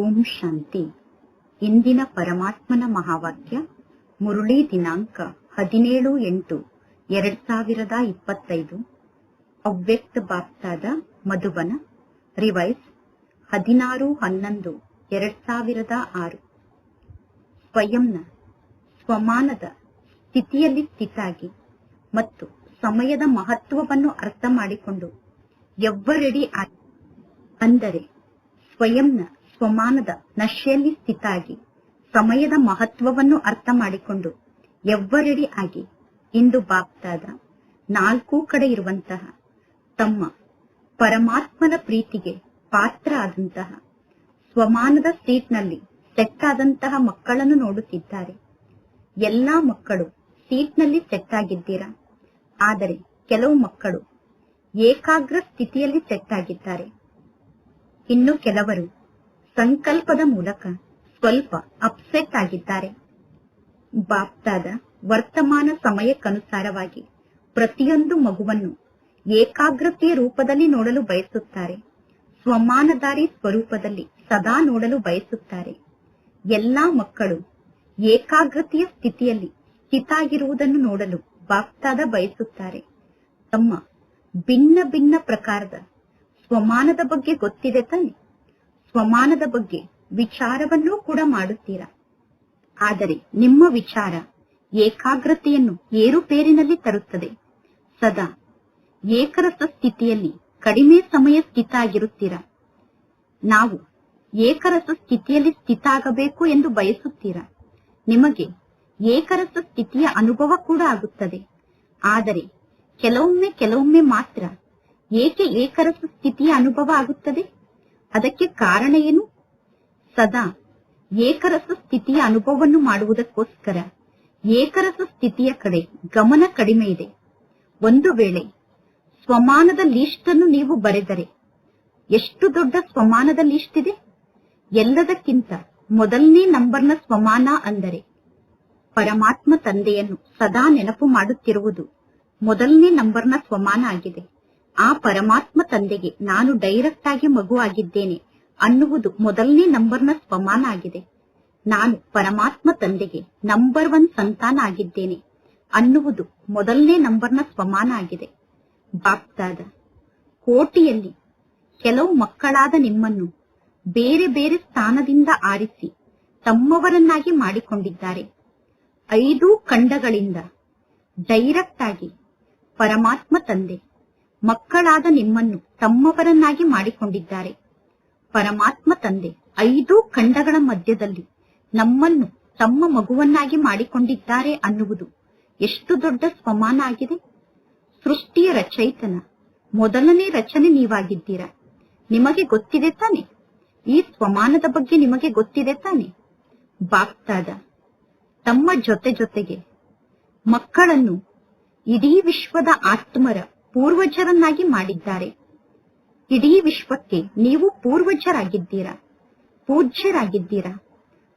ಓಂ ಶಾಂತಿ. ಇಂದಿನ ಪರಮಾತ್ಮನ ಮಹಾವಾಕ್ಯ, ಮುರುಳಿ ದಿನಾಂಕ ಹದಿನೇಳು ಎಂಟು, ಎರಡ್ ಸಾವಿರದ ಇಪ್ಪತ್ತೈದು. ಅವ್ಯಕ್ತ ಬಾಪ್ತಾದ ಮಧುಬನ, ರಿವೈಸ್ ಹದಿನಾರು ಹನ್ನೊಂದು, ಎರಡ್ ಸಾವಿರದ ಆರು. ಸ್ವಯಂನ, ಸ್ವಮಾನದ ಸ್ಥಿತಿಯಲ್ಲಿ ಸ್ಥಿತಾಗಿ ಮತ್ತು ಸಮಯದ ಮಹತ್ವವನ್ನು ಅರ್ಥ ಮಾಡಿಕೊಂಡು, ಎವ್ವರೆಡಿ ಅಂದರೆ ಸ್ವಯಂನ ಸ್ವಮಾನದ ನಶೆಯಲ್ಲಿ ಸ್ಥಿತಾಗಿ ಸಮಯದ ಮಹತ್ವವನ್ನು ಅರ್ಥ ಮಾಡಿಕೊಂಡು ಎವ್ವರೆಡಿ ಆಗಿ ಇಂದು ಬಾಪ್ತಾದ ನಾಲ್ಕೂ ಕಡೆ ಇರುವಂತಹ ತಮ್ಮ ಪರಮಾತ್ಮನ ಪ್ರೀತಿಗೆ ಪಾತ್ರ ಆದಂತಹ ಸ್ವಮಾನದ ಸೀಟ್ನಲ್ಲಿ ಸೆಟ್ ಆದಂತಹ ಮಕ್ಕಳನ್ನು ನೋಡುತ್ತಿದ್ದಾರೆ. ಎಲ್ಲಾ ಮಕ್ಕಳು ಸೀಟ್ನಲ್ಲಿ ಸೆಟ್ ಆಗಿದ್ದೀರಾ ಆದರೆ ಕೆಲವು ಮಕ್ಕಳು ಏಕಾಗ್ರ ಸ್ಥಿತಿಯಲ್ಲಿ ಸೆಟ್ ಆಗಿದ್ದಾರೆ ಇನ್ನು ಕೆಲವರು ಸಂಕಲ್ಪದ ಮೂಲಕ ಸ್ವಲ್ಪ ಅಪ್ಸೆಟ್ ಆಗಿದ್ದಾರೆ. ಬಾಪ್ತಾದ ವರ್ತಮಾನ ಸಮಯಕ್ಕನುಸಾರವಾಗಿ ಪ್ರತಿಯೊಂದು ಮಗುವನ್ನು ಏಕಾಗ್ರತೆಯ ರೂಪದಲ್ಲಿ ನೋಡಲು ಬಯಸುತ್ತಾರೆ. ಸ್ವಮಾನದಾರಿ ಸ್ವರೂಪದಲ್ಲಿ ಸದಾ ನೋಡಲು ಬಯಸುತ್ತಾರೆ. ಎಲ್ಲಾ ಮಕ್ಕಳು ಏಕಾಗ್ರತೆಯ ಸ್ಥಿತಿಯಲ್ಲಿ ಸ್ಥಿತಾಗಿರುವುದನ್ನು ನೋಡಲು ಬಾಪ್ತಾದ ಬಯಸುತ್ತಾರೆ. ತಮ್ಮ ಭಿನ್ನ ಭಿನ್ನ ಪ್ರಕಾರದ ಸ್ವಮಾನದ ಬಗ್ಗೆ ಗೊತ್ತಿದೆ ತಾನೆ? ಸ್ವಮಾನದ ಬಗ್ಗೆ ವಿಚಾರವನ್ನೂ ಕೂಡ ಮಾಡುತ್ತೀರಾ? ಆದರೆ ನಿಮ್ಮ ವಿಚಾರ ಏಕಾಗ್ರತೆಯನ್ನು ಏರುಪೇರಿನಲ್ಲಿ ತರುತ್ತದೆ. ಸದಾ ಏಕರಸ ಸ್ಥಿತಿಯಲ್ಲಿ ಕಡಿಮೆ ಸಮಯ ಸ್ಥಿತ ಆಗಿರುತ್ತೀರಾ ನಾವು ಏಕರಸ ಸ್ಥಿತಿಯಲ್ಲಿ ಸ್ಥಿತ ಆಗಬೇಕು ಎಂದು ಬಯಸುತ್ತೀರಾ? ನಿಮಗೆ ಏಕರಸ ಸ್ಥಿತಿಯ ಅನುಭವ ಕೂಡ ಆಗುತ್ತದೆ. ಆದರೆ ಕೆಲವೊಮ್ಮೆ ಕೆಲವೊಮ್ಮೆ ಮಾತ್ರ ಏಕೆ ಏಕರಸ ಸ್ಥಿತಿಯ ಅನುಭವ ಆಗುತ್ತದೆ? ಅದಕ್ಕೆ ಕಾರಣ ಏನು? ಸದಾ ಏಕರಸ ಸ್ಥಿತಿಯ ಅನುಭವವನ್ನು ಮಾಡುವುದಕ್ಕೋಸ್ಕರ ಏಕರಸ ಸ್ಥಿತಿಯ ಕಡೆ ಗಮನ ಕಡಿಮೆ ಇದೆ. ಒಂದು ವೇಳೆ ಸ್ವಮಾನದ ಲಿಸ್ಟ್ ಅನ್ನು ನೀವು ಬರೆದರೆ ಎಷ್ಟು ದೊಡ್ಡ ಸ್ವಮಾನದ ಲೀಸ್ಟ್ ಇದೆ ಎಲ್ಲದಕ್ಕಿಂತ ಮೊದಲನೇ ನಂಬರ್ನ ಸ್ವಮಾನ ಅಂದರೆ ಪರಮಾತ್ಮ ತಂದೆಯನ್ನು ಸದಾ ನೆನಪು ಮಾಡುತ್ತಿರುವುದು ಮೊದಲನೇ ನಂಬರ್ನ ಸ್ವಮಾನ ಆಗಿದೆ. ಆ ಪರಮಾತ್ಮ ತಂದೆಗೆ ನಾನು ಡೈರೆಕ್ಟ್ ಆಗಿ ಮಗು ಆಗಿದ್ದೇನೆ ಅನ್ನುವುದು ಮೊದಲನೇ ನಂಬರ್ನ ಸ್ವಮಾನ ಆಗಿದೆ. ನಾನು ಪರಮಾತ್ಮ ತಂದೆಗೆ ನಂಬರ್ ಒನ್ ಸಂತಾನ ಆಗಿದ್ದೇನೆ ಅನ್ನುವುದು ಮೊದಲನೇ ನಂಬರ್ನ ಸ್ವಮಾನ ಆಗಿದೆ. ಬಾಪ್ತಾದ, ಕೋಟಿಯಲ್ಲಿ ಕೆಲವು ಮಕ್ಕಳಾದ ನಿಮ್ಮನ್ನು ಬೇರೆ ಬೇರೆ ಸ್ಥಾನದಿಂದ ಆರಿಸಿ ತಮ್ಮವರನ್ನಾಗಿ ಮಾಡಿಕೊಂಡಿದ್ದಾರೆ. ಐದು ಖಂಡಗಳಿಂದ ಡೈರೆಕ್ಟ್ ಆಗಿ ಪರಮಾತ್ಮ ತಂದೆ ಮಕ್ಕಳಾದ ನಿಮ್ಮನ್ನು ತಮ್ಮವರನ್ನಾಗಿ ಮಾಡಿಕೊಂಡಿದ್ದಾರೆ. ಪರಮಾತ್ಮ ತಂದೆ, ಐದು ಖಂಡಗಳ ಮಧ್ಯದಲ್ಲಿ ನಮ್ಮನ್ನು ತಮ್ಮ ಮಗುವನ್ನಾಗಿ ಮಾಡಿಕೊಂಡಿದ್ದಾರೆ ಅನ್ನುವುದು ಎಷ್ಟು ದೊಡ್ಡ ಸ್ವಮಾನ ಆಗಿದೆ. ಸೃಷ್ಟಿಯ ರಚಯಿತನ, ಮೊದಲನೇ ರಚನೆ ನೀವಾಗಿದ್ದೀರಾ. ನಿಮಗೆ ಗೊತ್ತಿದೆ ತಾನೆ? ಈ ಸ್ವಮಾನದ ಬಗ್ಗೆ ನಿಮಗೆ ಗೊತ್ತಿದೆ ತಾನೆ? ಬಾಗ್ತಾದ ತಮ್ಮ ಜೊತೆ ಜೊತೆಗೆ ಮಕ್ಕಳನ್ನು ಇಡೀ ವಿಶ್ವದ ಆತ್ಮರ ಪೂರ್ವಜರನ್ನಾಗಿ ಮಾಡಿದ್ದಾರೆ. ಇಡೀ ವಿಶ್ವಕ್ಕೆ ನೀವು ಪೂರ್ವಜರಾಗಿದ್ದೀರಾ? ಪೂಜ್ಯರಾಗಿದ್ದೀರಾ?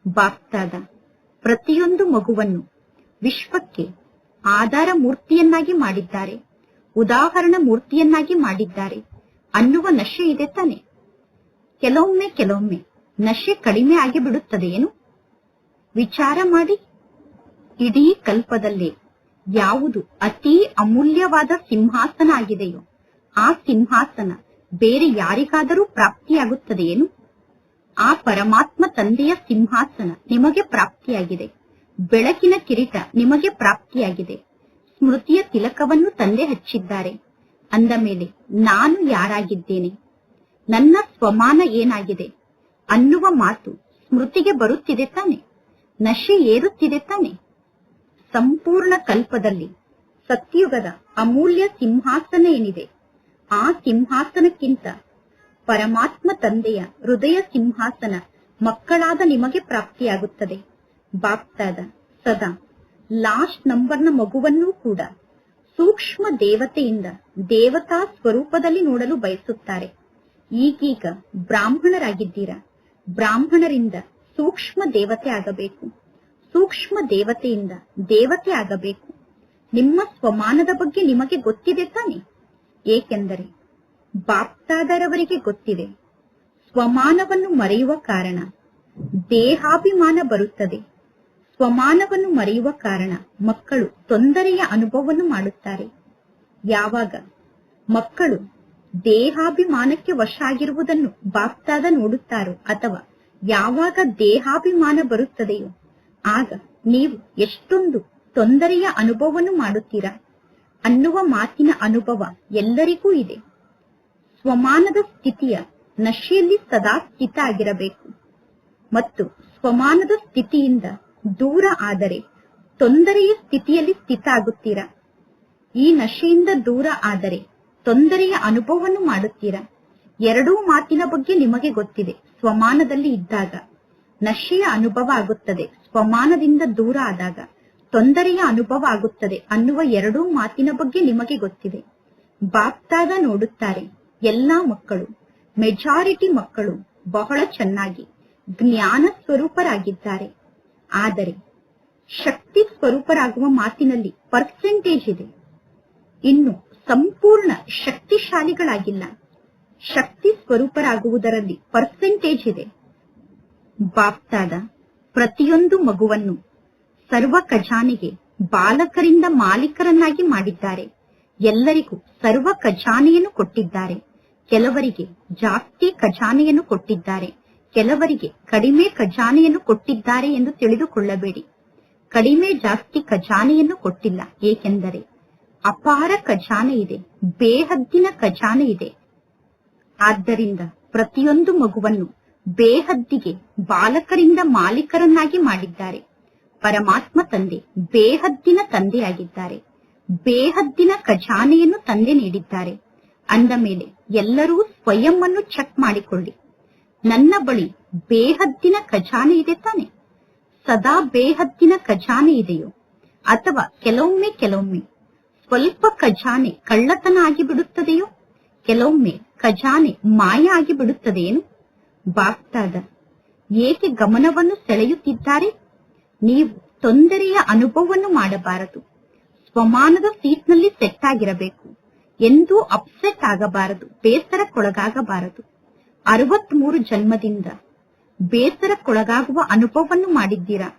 ಬಾಪ್ತಾದ, ಪ್ರತಿಯೊಂದು ಮಗುವನ್ನು ವಿಶ್ವಕ್ಕೆ ಆಧಾರ ಮೂರ್ತಿಯನ್ನಾಗಿ ಮಾಡಿದ್ದಾರೆ ಉದಾಹರಣ ಮೂರ್ತಿಯನ್ನಾಗಿ ಮಾಡಿದ್ದಾರೆ ಅನ್ನುವ ನಶೆ ಇದೆ ತಾನೆ. ಕೆಲವೊಮ್ಮೆ ಕೆಲವೊಮ್ಮೆ ನಶೆ ಕಡಿಮೆ ಆಗಿ ಬಿಡುತ್ತದೆ ಏನು ವಿಚಾರ ಮಾಡಿ. ಇಡೀ ಕಲ್ಪದಲ್ಲೇ ಯಾವುದು ಅತಿ ಅಮೂಲ್ಯವಾದ ಸಿಂಹಾಸನ ಆಗಿದೆಯೋ ಆ ಸಿಂಹಾಸನ ಬೇರೆ ಯಾರಿಗಾದರೂ ಪ್ರಾಪ್ತಿಯಾಗುತ್ತದೆಯೇನು? ಆ ಪರಮಾತ್ಮ ತಂದೆಯ ಸಿಂಹಾಸನ ನಿಮಗೆ ಪ್ರಾಪ್ತಿಯಾಗಿದೆ. ಬೆಳಕಿನ ಕಿರೀಟ ನಿಮಗೆ ಪ್ರಾಪ್ತಿಯಾಗಿದೆ. ಸ್ಮೃತಿಯ ತಿಲಕವನ್ನು ತಂದೆ ಹಚ್ಚಿದ್ದಾರೆ. ಅಂದ ಮೇಲೆ, ನಾನು ಯಾರಾಗಿದ್ದೇನೆ? ನನ್ನ ಸ್ವಮಾನ ಏನಾಗಿದೆ? ಅನ್ನುವ ಮಾತು ಸ್ಮೃತಿಗೆ ಬರುತ್ತಿದೆ ತಾನೆ? ನಶೆ ಏರುತ್ತಿದೆ ತಾನೆ? ಸಂಪೂರ್ಣ ಕಲ್ಪದಲ್ಲಿ ಸತ್ಯುಗದ ಅಮೂಲ್ಯ ಸಿಂಹಾಸನ ಏನಿದೆ ಆ ಸಿಂಹಾಸನಕ್ಕಿಂತ ಪರಮಾತ್ಮ ತಂದೆಯ ಹೃದಯ ಸಿಂಹಾಸನ ಮಕ್ಕಳಾದ ನಿಮಗೆ ಪ್ರಾಪ್ತಿಯಾಗುತ್ತದೆ. ಬಾಪ್ತಾದ ಸದಾ ಲಾಸ್ಟ್ ನಂಬರ್ನ ಮಗುವನ್ನೂ ಕೂಡ ಸೂಕ್ಷ್ಮ ದೇವತೆಯಿಂದ ದೇವತಾ ಸ್ವರೂಪದಲ್ಲಿ ನೋಡಲು ಬಯಸುತ್ತಾರೆ. ಈಗೀಗ ಬ್ರಾಹ್ಮಣರಾಗಿದ್ದೀರಾ? ಬ್ರಾಹ್ಮಣರಿಂದ ಸೂಕ್ಷ್ಮ ದೇವತೆ ಆಗಬೇಕು. ಸೂಕ್ಷ್ಮ ದೇವತೆಯಿಂದ ದೇವತೆ ಆಗಬೇಕು. ನಿಮ್ಮ ಸ್ವಮಾನದ ಬಗ್ಗೆ ನಿಮಗೆ ಗೊತ್ತಿದೆ ತಾನೆ. ಏಕೆಂದರೆ ಬಾಪ್ತಾದರವರಿಗೆ ಗೊತ್ತಿದೆ. ಸ್ವಮಾನವನ್ನು ಮರೆಯುವ ಕಾರಣ ದೇಹಾಭಿಮಾನ ಬರುತ್ತದೆ. ಸ್ವಮಾನವನ್ನು ಮರೆಯುವ ಕಾರಣ ಮಕ್ಕಳು ತೊಂದರೆಯ ಅನುಭವವನ್ನು ಮಾಡುತ್ತಾರೆ. ಯಾವಾಗ ಮಕ್ಕಳು ದೇಹಾಭಿಮಾನಕ್ಕೆ ವಶ ಆಗಿರುವುದನ್ನು ಬಾಪ್ತಾದ ನೋಡುತ್ತಾರೋ ಅಥವಾ ಯಾವಾಗ ದೇಹಾಭಿಮಾನ ಬರುತ್ತದೆಯೋ ಆಗ ನೀವು ಎಷ್ಟೊಂದು ತೊಂದರೆಯ ಅನುಭವವನ್ನು ಮಾಡುತ್ತೀರಾ? ಅನ್ನುವ ಮಾತಿನ ಅನುಭವ ಎಲ್ಲರಿಗೂ ಇದೆ. ಸ್ವಮಾನದ ಸ್ಥಿತಿಯ ನಶೆಯಲ್ಲಿ ಸದಾ ಸ್ಥಿತ ಆಗಿರಬೇಕು ಮತ್ತು ಸ್ವಮಾನದ ಸ್ಥಿತಿಯಿಂದ ದೂರ ಆದರೆ ತೊಂದರೆಯ ಸ್ಥಿತಿಯಲ್ಲಿ ಸ್ಥಿತ ಆಗುತ್ತೀರಾ ಈ ನಶೆಯಿಂದ ದೂರ ಆದರೆ ತೊಂದರೆಯ ಅನುಭವವನ್ನು ಮಾಡುತ್ತೀರಾ? ಎರಡೂ ಮಾತಿನ ಬಗ್ಗೆ ನಿಮಗೆ ಗೊತ್ತಿದೆ. ಸ್ವಮಾನದಲ್ಲಿ ಇದ್ದಾಗ ನಶೆಯ ಅನುಭವ ಆಗುತ್ತದೆ. ಸ್ವಮಾನದಿಂದ ದೂರ ಆದಾಗ ತೊಂದರೆಯ ಅನುಭವ ಆಗುತ್ತದೆ ಅನ್ನುವ ಎರಡೂ ಮಾತಿನ ಬಗ್ಗೆ ನಿಮಗೆ ಗೊತ್ತಿದೆ. ಬಾಪ್ತಾದ ನೋಡುತ್ತಾರೆ, ಎಲ್ಲಾ ಮಕ್ಕಳು, ಮೆಜಾರಿಟಿ ಮಕ್ಕಳು ಬಹಳ ಚೆನ್ನಾಗಿ, ಜ್ಞಾನ ಸ್ವರೂಪರಾಗಿದ್ದಾರೆ. ಆದರೆ ಶಕ್ತಿ ಸ್ವರೂಪರಾಗುವ ಮಾತಿನಲ್ಲಿ ಪರ್ಸೆಂಟೇಜ್ ಇದೆ. ಇನ್ನು ಸಂಪೂರ್ಣ ಶಕ್ತಿಶಾಲಿಗಳಾಗಿಲ್ಲ. ಶಕ್ತಿ ಸ್ವರೂಪರಾಗುವುದರಲ್ಲಿ ಪರ್ಸೆಂಟೇಜ್ ಇದೆ. ಬಾಪ್ತಾದ ಪ್ರತಿಯೊಂದು ಮಗುವನ್ನು ಸರ್ವ ಖಜಾನೆಗೆ ಬಾಲಕರಿಂದ ಮಾಲೀಕರನ್ನಾಗಿ ಮಾಡಿದ್ದಾರೆ. ಎಲ್ಲರಿಗೂ ಸರ್ವ ಖಜಾನೆಯನ್ನು ಕೊಟ್ಟಿದ್ದಾರೆ. ಕೆಲವರಿಗೆ ಜಾಸ್ತಿ ಖಜಾನೆಯನ್ನು ಕೊಟ್ಟಿದ್ದಾರೆ. ಕೆಲವರಿಗೆ ಕಡಿಮೆ ಖಜಾನೆಯನ್ನು ಕೊಟ್ಟಿದ್ದಾರೆ ಎಂದು ತಿಳಿದುಕೊಳ್ಳಬೇಡಿ. ಕಡಿಮೆ ಜಾಸ್ತಿ ಖಜಾನೆಯನ್ನು ಕೊಟ್ಟಿಲ್ಲ. ಏಕೆಂದರೆ ಅಪಾರ ಖಜಾನೆ ಇದೆ. ಬೇಹದ್ದಿನ ಖಜಾನೆ ಇದೆ. ಆದ್ದರಿಂದ ಪ್ರತಿಯೊಂದು ಮಗುವನ್ನು ಬೇಹದ್ದಿಗೆ ಬಾಲಕರಿಂದ ಮಾಲೀಕರನ್ನಾಗಿ ಮಾಡಿದ್ದಾರೆ. ಪರಮಾತ್ಮ ತಂದೆ ಬೇಹದ್ದಿನ ತಂದೆಯಾಗಿದ್ದಾರೆ. ಬೇಹದ್ದಿನ ಖಜಾನೆಯನ್ನು ತಂದೆ ನೀಡಿದ್ದಾರೆ. ಅಂದ ಮೇಲೆ ಎಲ್ಲರೂ ಸ್ವಯಂ ಅನ್ನು ಚೆಕ್ ಮಾಡಿಕೊಳ್ಳಿ. ನನ್ನ ಬಳಿ ಬೇಹದ್ದಿನ ಖಜಾನೆ ಇದೆ ತಾನೆ. ಸದಾ ಬೇಹದ್ದಿನ ಖಜಾನೆ ಇದೆಯೋ? ಅಥವಾ ಕೆಲವೊಮ್ಮೆ ಕೆಲವೊಮ್ಮೆ ಸ್ವಲ್ಪ ಖಜಾನೆ ಕಳ್ಳತನ ಆಗಿ ಬಿಡುತ್ತದೆಯೋ ಕೆಲವೊಮ್ಮೆ ಖಜಾನೆ ಮಾಯ ಆಗಿ ಬಾಗ್ತಾದ. ಏಕೆ ಗಮನವನ್ನು ಸೆಳೆಯುತ್ತಿದ್ದಾರೆ? ನೀವು ತೊಂದರೆಯ ಅನುಭವವನ್ನು ಮಾಡಬಾರದು. ಸ್ವಮಾನದ ಸೀಟ್ನಲ್ಲಿ ಸೆಟ್ ಆಗಿರಬೇಕು ಎಂದೂ ಅಪ್ಸೆಟ್ ಆಗಬಾರದು. ಬೇಸರಕ್ಕೊಳಗಾಗಬಾರದು. ಅರವತ್ಮೂರು ಜನ್ಮದಿಂದ ಬೇಸರಕ್ಕೊಳಗಾಗುವ ಅನುಭವವನ್ನು ಮಾಡಿದ್ದೀರಾ?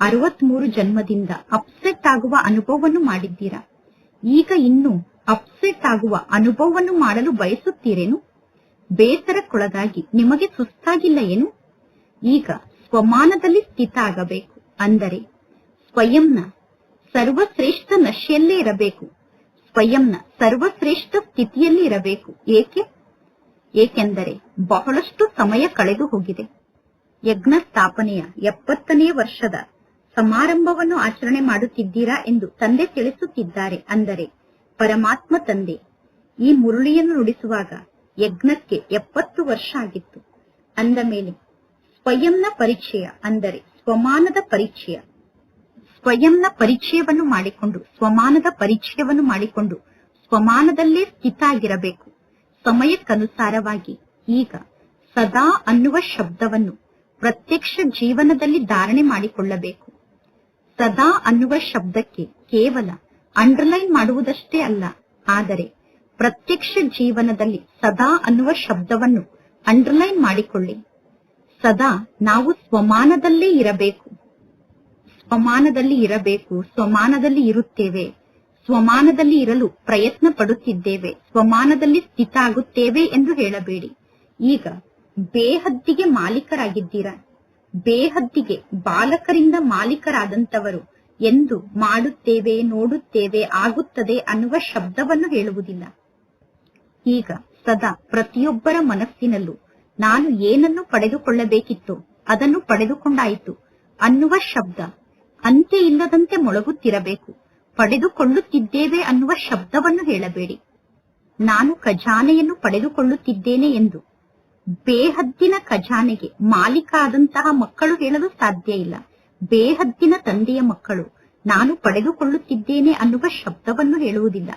ಅರವತ್ಮೂರು ಜನ್ಮದಿಂದ ಅಪ್ಸೆಟ್ ಆಗುವ ಅನುಭವವನ್ನು ಮಾಡಿದ್ದೀರಾ? ಈಗ ಇನ್ನು ಅಪ್ಸೆಟ್ ಆಗುವ ಅನುಭವವನ್ನು ಮಾಡಲು ಬಯಸುತ್ತೀರೇನು? ಬೇಸರಕ್ಕೊಳಗಾಗಿ ನಿಮಗೆ ಸುಸ್ತಾಗಿಲ್ಲ ಏನು? ಈಗ ಸ್ವಮಾನದಲ್ಲಿ ಸ್ಥಿತ ಆಗಬೇಕು ಅಂದರೆ ಸ್ವಯಂನ ಸರ್ವಶ್ರೇಷ್ಠ ನಶೆಯಲ್ಲೇ ಇರಬೇಕು. ಸ್ವಯಂನ ಸರ್ವಶ್ರೇಷ್ಠ ಸ್ಥಿತಿಯಲ್ಲಿ ಇರಬೇಕು. ಏಕೆ? ಏಕೆಂದರೆ ಬಹಳಷ್ಟು ಸಮಯ ಕಳೆದು ಹೋಗಿದೆ. ಯಜ್ಞ ಸ್ಥಾಪನೆಯ ಎಪ್ಪತ್ತನೇ ವರ್ಷದ ಸಮಾರಂಭವನ್ನು ಆಚರಣೆ ಮಾಡುತ್ತಿದ್ದೀರಾ ಎಂದು ತಂದೆ ತಿಳಿಸುತ್ತಿದ್ದಾರೆ. ಅಂದರೆ ಪರಮಾತ್ಮ ತಂದೆ ಈ ಮುರುಳಿಯನ್ನು ನುಡಿಸುವಾಗ ಯಜ್ಞಕ್ಕೆ ಎಪ್ಪತ್ತು ವರ್ಷ ಆಗಿತ್ತು. ಅಂದ ಮೇಲೆ, ಸ್ವಯಂನ ಪರಿಚಯ ಅಂದರೆ ಸ್ವಮಾನದ ಪರಿಚಯ. ಸ್ವಯಂನ ಪರಿಚಯವನ್ನು ಮಾಡಿಕೊಂಡು, ಸ್ವಮಾನದ ಪರಿಚಯವನ್ನು ಮಾಡಿಕೊಂಡು ಸ್ವಮಾನದಲ್ಲೇ ಸ್ಥಿತ ಆಗಿರಬೇಕು ಸಮಯಕ್ಕನುಸಾರವಾಗಿ ಈಗ ಸದಾ ಅನ್ನುವ ಶಬ್ದವನ್ನು ಪ್ರತ್ಯಕ್ಷ ಜೀವನದಲ್ಲಿ ಧಾರಣೆ ಮಾಡಿಕೊಳ್ಳಬೇಕು. ಸದಾ ಅನ್ನುವ ಶಬ್ದಕ್ಕೆ ಕೇವಲ ಅಂಡರ್ಲೈನ್ ಮಾಡುವುದಷ್ಟೇ ಅಲ್ಲ, ಆದರೆ ಪ್ರತ್ಯಕ್ಷ ಜೀವನದಲ್ಲಿ ಸದಾ ಅನ್ನುವ ಶಬ್ದವನ್ನು ಅಂಡರ್ಲೈನ್ ಮಾಡಿಕೊಳ್ಳಿ. ಸದಾ ನಾವು ಸ್ವಮಾನದಲ್ಲೇ ಇರಬೇಕು. ಸ್ವಮಾನದಲ್ಲಿ ಇರಬೇಕು, ಸ್ವಮಾನದಲ್ಲಿ ಇರುತ್ತೇವೆ. ಸ್ವಮಾನದಲ್ಲಿ ಇರಲು ಪ್ರಯತ್ನ ಪಡುತ್ತಿದ್ದೇವೆ ಸ್ವಮಾನದಲ್ಲಿ ಸ್ಥಿತ ಆಗುತ್ತೇವೆ ಎಂದು ಹೇಳಬೇಡಿ. ಈಗ ಬೇಹದ್ದಿಗೆ ಮಾಲೀಕರಾಗಿದ್ದೀರಾ? ಬೇಹದ್ದಿಗೆ ಬಾಲಕರಿಂದ ಮಾಲೀಕರಾದಂತವರು ಎಂದು ಮಾಡುತ್ತೇವೆ, ನೋಡುತ್ತೇವೆ, ಆಗುತ್ತದೆ ಅನ್ನುವ ಶಬ್ದವನ್ನು ಹೇಳುವುದಿಲ್ಲ. ಈಗ ಸದಾ ಪ್ರತಿಯೊಬ್ಬರ ಮನಸ್ಸಿನಲ್ಲೂ ನಾನು ಏನನ್ನು ಪಡೆದುಕೊಳ್ಳಬೇಕಿತ್ತು ಅದನ್ನು ಪಡೆದುಕೊಂಡಾಯಿತು ಅನ್ನುವ ಶಬ್ದ. ಅಂತ್ಯ ಇಲ್ಲದಂತೆ ಮೊಳಗುತ್ತಿರಬೇಕು. ಪಡೆದುಕೊಳ್ಳುತ್ತಿದ್ದೇವೆ ಅನ್ನುವ ಶಬ್ದವನ್ನು ಹೇಳಬೇಡಿ. ನಾನು ಖಜಾನೆಯನ್ನು ಪಡೆದುಕೊಳ್ಳುತ್ತಿದ್ದೇನೆ ಎಂದು. ಬೇಹದ್ದಿನ ಖಜಾನೆಗೆ ಮಾಲೀಕ ಆದಂತಹ ಮಕ್ಕಳು ಹೇಳಲು ಸಾಧ್ಯ ಇಲ್ಲ. ಬೇಹದ್ದಿನ ತಂದೆಯ ಮಕ್ಕಳು, ನಾನು ಪಡೆದುಕೊಳ್ಳುತ್ತಿದ್ದೇನೆ ಅನ್ನುವ ಶಬ್ದವನ್ನು ಹೇಳುವುದಿಲ್ಲ.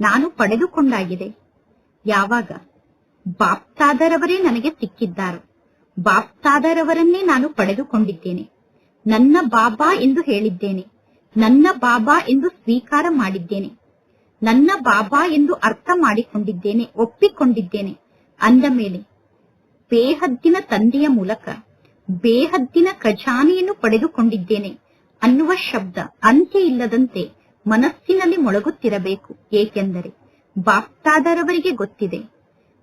ನಾನು ಪಡೆದುಕೊಂಡಾಗಿದೆ. ಯಾವಾಗ? ಬಾಪ್ತಾದರವರೇ ನನಗೆ ಸಿಕ್ಕಿದ್ದಾರೆ. ಬಾಪ್ತಾದರವರನ್ನೇ ನಾನು ಪಡೆದುಕೊಂಡಿದ್ದೇನೆ. ನನ್ನ ಬಾಬಾ ಎಂದು ಹೇಳಿದ್ದೇನೆ. ನನ್ನ ಬಾಬಾ ಎಂದು ಸ್ವೀಕಾರ ಮಾಡಿದ್ದೇನೆ. ನನ್ನ ಬಾಬಾ ಎಂದು ಅರ್ಥ ಮಾಡಿಕೊಂಡಿದ್ದೇನೆ, ಒಪ್ಪಿಕೊಂಡಿದ್ದೇನೆ. ಅಂದ ಮೇಲೆ, ಬೇಹದ್ದಿನ ತಂದೆಯ ಮೂಲಕ ಬೇಹದ್ದಿನ ಖಜಾನೆಯನ್ನು ಪಡೆದುಕೊಂಡಿದ್ದೇನೆ ಅನ್ನುವ ಶಬ್ದ ಅಂತ್ಯ ಇಲ್ಲದಂತೆ ಮನಸ್ಸಿನಲ್ಲಿ ಮೊಳಗುತ್ತಿರಬೇಕು. ಏಕೆಂದರೆ ಬಾಪ್ತಾದರವರಿಗೆ ಗೊತ್ತಿದೆ.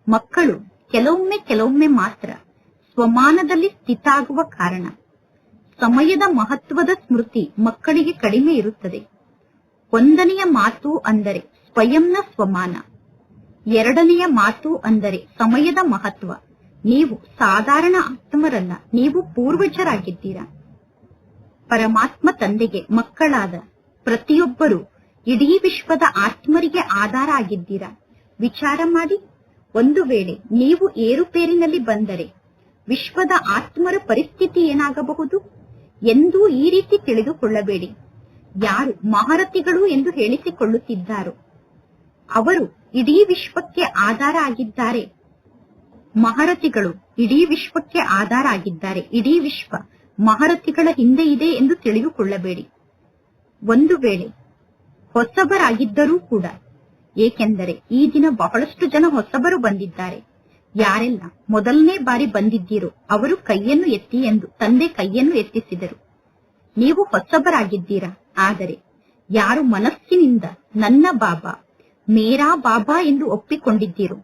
ಮಕ್ಕಳು ಕೆಲವೊಮ್ಮೆ ಕೆಲವೊಮ್ಮೆ ಮಾತ್ರ ಸ್ವಮಾನದಲ್ಲಿ ಸ್ಥಿತಾಗುವ ಕಾರಣ. ಸಮಯದ ಮಹತ್ವದ ಸ್ಮೃತಿ ಮಕ್ಕಳಿಗೆ ಕಡಿಮೆ ಇರುತ್ತದೆ. ಒಂದನೆಯ ಮಾತು ಅಂದರೆ ಸ್ವಯಂನ ಸ್ವಮಾನ. ಎರಡನೆಯ ಮಾತು ಅಂದರೆ ಸಮಯದ ಮಹತ್ವ. ನೀವು ಸಾಧಾರಣ ಆತ್ಮರಲ್ಲ, ನೀವು ಪೂರ್ವಜರಾಗಿದ್ದೀರಾ. ಪರಮಾತ್ಮ ತಂದೆಗೆ ಮಕ್ಕಳಾದ ಪ್ರತಿಯೊಬ್ಬರು ಇಡೀ ವಿಶ್ವದ ಆತ್ಮರಿಗೆ ಆಧಾರ ಆಗಿದ್ದೀರಾ? ವಿಚಾರ ಮಾಡಿ. ಒಂದು ವೇಳೆ ನೀವು ಏರುಪೇರಿನಲ್ಲಿ ಬಂದರೆ ವಿಶ್ವದ ಆತ್ಮರ ಪರಿಸ್ಥಿತಿ ಏನಾಗಬಹುದು? ಎಂದೂ ಈ ರೀತಿ ತಿಳಿದುಕೊಳ್ಳಬೇಡಿ. ಯಾರು ಮಹಾರಥಿಗಳು ಎಂದು ಹೇಳಿಸಿಕೊಳ್ಳುತ್ತಿದ್ದಾರೋ, ಅವರು ಇಡೀ ವಿಶ್ವಕ್ಕೆ ಆಧಾರ ಆಗಿದ್ದಾರೆ. ಮಹಾರಥಿಗಳು ಇಡೀ ವಿಶ್ವಕ್ಕೆ ಆಧಾರ ಆಗಿದ್ದಾರೆ. ಇಡೀ ವಿಶ್ವ ಮಹಾರಥಿಗಳ ಹಿಂದೆ ಇದೆ ಎಂದು ತಿಳಿದುಕೊಳ್ಳಬೇಡಿ. ಒಂದು ವೇಳೆ ಹೊಸಬರಾಗಿದ್ದರೂ ಕೂಡ. ಏಕೆಂದರೆ ಈ ದಿನ ಬಹಳಷ್ಟು ಜನ ಹೊಸಬರು ಬಂದಿದ್ದಾರೆ. ಯಾರೆಲ್ಲ ಮೊದಲನೇ ಬಾರಿ ಬಂದಿದ್ದೀರೋ ಅವರು ಕೈಯನ್ನು ಎತ್ತಿ ಎಂದು ತಂದೆ ಕೈಯನ್ನು ಎತ್ತಿಸಿದರು. ನೀವು ಹೊಸಬರಾಗಿದ್ದೀರಾ? ಆದರೆ ಯಾರು ಮನಸ್ಸಿನಿಂದ ನನ್ನ ಬಾಬಾ, ಮೇರಾ ಬಾಬಾ ಎಂದು ಒಪ್ಪಿಕೊಂಡಿದ್ದೀರೋ,